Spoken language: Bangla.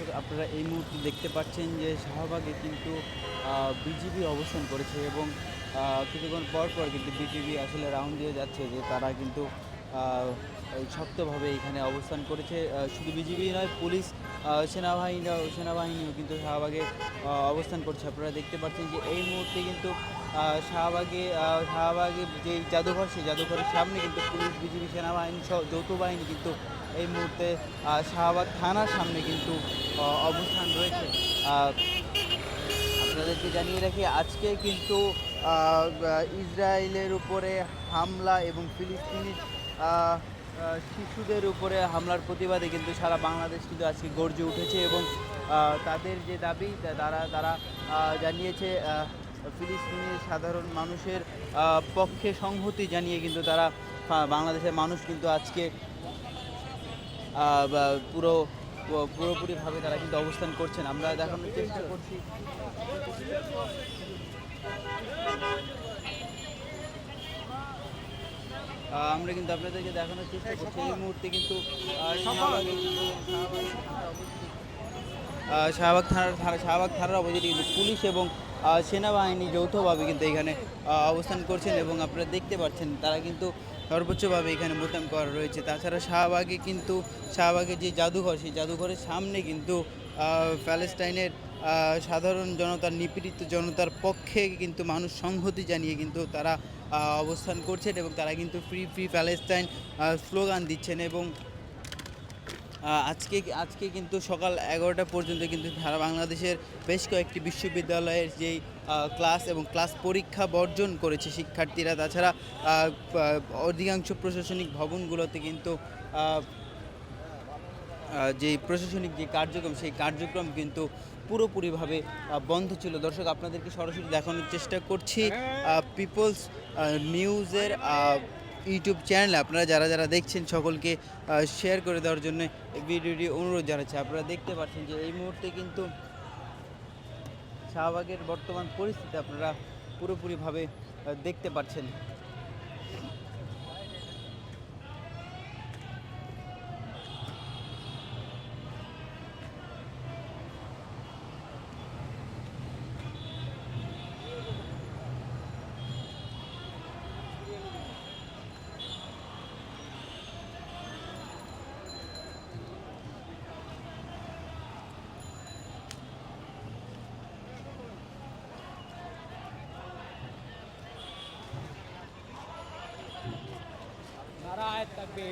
দর্শক, আপনারা এই মুহূর্তে দেখতে পাচ্ছেন যে শাহবাগে কিন্তু বিজেপি অবস্থান করেছে এবং কিছুক্ষণ পর পর কিন্তু বিজেপি আসলে রাউন্ড দিয়ে যাচ্ছে যে তারা কিন্তু শক্তভাবে এখানে অবস্থান করেছে। শুধু বিজিবি নয় পুলিশ আহ, সেনাবাহিনীও কিন্তু শাহবাগে অবস্থান করছে। আপনারা দেখতে পাচ্ছেন যে এই মুহূর্তে কিন্তু শাহবাগে শাহবাগে যে জাদুঘর সেই জাদুঘরের সামনে কিন্তু পুলিশ বিজিবি সেনাবাহিনী সহ যৌথ বাহিনী কিন্তু এই মুহূর্তে শাহবাগ থানার সামনে কিন্তু অবস্থান রয়েছে। আপনাদেরকে জানিয়ে রাখি আজকে কিন্তু ইসরায়েলের উপরে হামলা এবং ফিলিস্তিনি শিশুদের উপরে হামলার প্রতিবাদে কিন্তু সারা বাংলাদেশ কিন্তু আজকে গর্জে উঠেছে এবং তাদের যে দাবি তারা তারা জানিয়েছে ফিলিস্তিনি সাধারণ মানুষের পক্ষে সংহতি জানিয়ে কিন্তু তারা বাংলাদেশের মানুষ কিন্তু আজকে পুরো পুরো- পুরোপুরিভাবে তারা কিন্তু অবস্থান করছেন। আমরা দেখানোর চেষ্টা করছি। আমরা কিন্তু আপনাদেরকে দেখানোর চেষ্টা করছি। এই মুহূর্তে কিন্তু শাহবাগে থানার থানা, শাহবাগ থানার অপোজিটে কিন্তু পুলিশ এবং সেনাবাহিনী যৌথভাবে কিন্তু এখানে অবস্থান করছেন এবং আপনারা দেখতে পাচ্ছেন তারা কিন্তু সর্বোচ্চভাবে এখানে মোতায়েন করা রয়েছে। তাছাড়া শাহবাগে কিন্তু, শাহবাগের যে জাদুঘর, সেই জাদুঘরের সামনে কিন্তু প্যালেস্টাইনের সাধারণ জনতার, নিপীড়িত জনতার পক্ষে কিন্তু মানুষ সংহতি জানিয়ে কিন্তু তারা অবস্থান করছেন এবং তারা কিন্তু ফ্রি ফ্রি প্যালেস্টাইন স্লোগান দিচ্ছেন এবং আজকে আজকে কিন্তু সকাল এগারোটা পর্যন্ত কিন্তু সারা বাংলাদেশের বেশ কয়েকটি বিশ্ববিদ্যালয়ের যেই ক্লাস এবং ক্লাস পরীক্ষা বর্জন করেছে শিক্ষার্থীরা। তাছাড়া অধিকাংশ প্রশাসনিক ভবনগুলোতে কিন্তু যে প্রশাসনিক যে কার্যক্রম, সেই কার্যক্রম কিন্তু পুরোপুরিভাবে বন্ধ ছিল। দর্শক, আপনাদেরকে সরাসরি দেখানোর চেষ্টা করছি পিপলস নিউজের ইউটিউব চ্যানেলে আপনারা যারা যারা দেখছেন, সকলকে শেয়ার করে দেওয়ার জন্য ভিডিওটি অনুরোধ জানাচ্ছি। আপনারা দেখতে পাচ্ছেন যে এই মুহূর্তে কিন্তু শাহবাগের বর্তমান পরিস্থিতি আপনারা পুরোপুরিভাবে দেখতে পাচ্ছেন। থাকবে